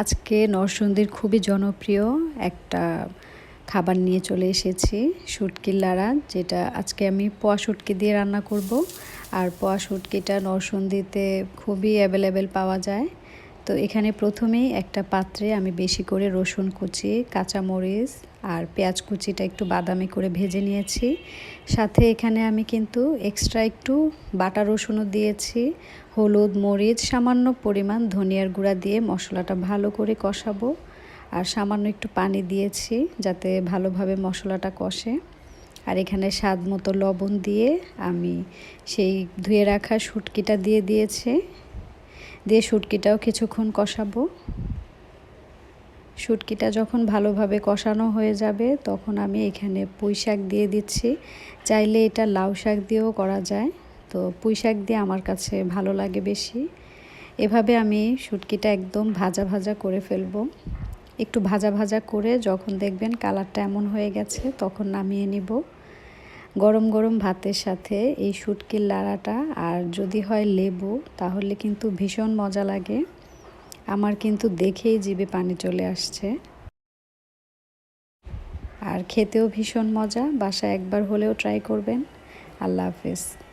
আজকে নরসুন্দির খুবই জনপ্রিয় একটা খাবার নিয়ে চলে এসেছি শুটকির লাড়া, যেটা আজকে আমি পোয়া শুটকি দিয়ে রান্না করব। আর পোয়া শুটকিটা নরসুন্দিতে খুবই অ্যাভেলেবেল পাওয়া যায়। তো এখানে প্রথমেই একটা পাত্রে আমি বেশি করে রসুন কুচি, কাঁচামরিচ আর পেঁয়াজ কুচিটা একটু বাদামি করে ভেজে নিয়েছি। সাথে এখানে আমি কিন্তু এক্সট্রা একটু বাটা রসুনও দিয়েছি, হলুদ, মরিচ, সামান্য পরিমাণ ধনিয়ার গুঁড়া দিয়ে মশলাটা ভালো করে কষাবো। আর সামান্য একটু পানি দিয়েছি যাতে ভালোভাবে মশলাটা কষে। আর এখানে স্বাদ মতো লবণ দিয়ে আমি সেই ধুয়ে রাখা শুটকিটা দিয়ে দিয়েছি। দিয়ে শুটকিটাও কিছুক্ষণ কষাবো। শুটকিটা যখন ভালোভাবে কষানো হয়ে যাবে, তখন আমি এখানে পুঁই শাক দিয়ে দিচ্ছি। চাইলে এটা লাউ শাক দিয়েও করা যায়। তো পুঁই শাক দিয়ে আমার কাছে ভালো লাগে বেশি। এভাবে আমি শুটকিটা একদম ভাজা ভাজা করে ফেলব। একটু ভাজা ভাজা করে যখন দেখবেন কালারটা এমন হয়ে গেছে, তখন নামিয়ে নিব। গরম গরম ভাতের সাথে এই শুটকির লাড়াটা। আর যদি হয় লেবু, তাহলে কিন্তু ভীষণ মজা লাগে। আমার কিন্তু দেখেই জিবে পানি চলে আসছে। আর খেতেও ভীষণ মজা। বাসা একবার হলেও ট্রাই করবেন। আল্লাহ হাফেজ।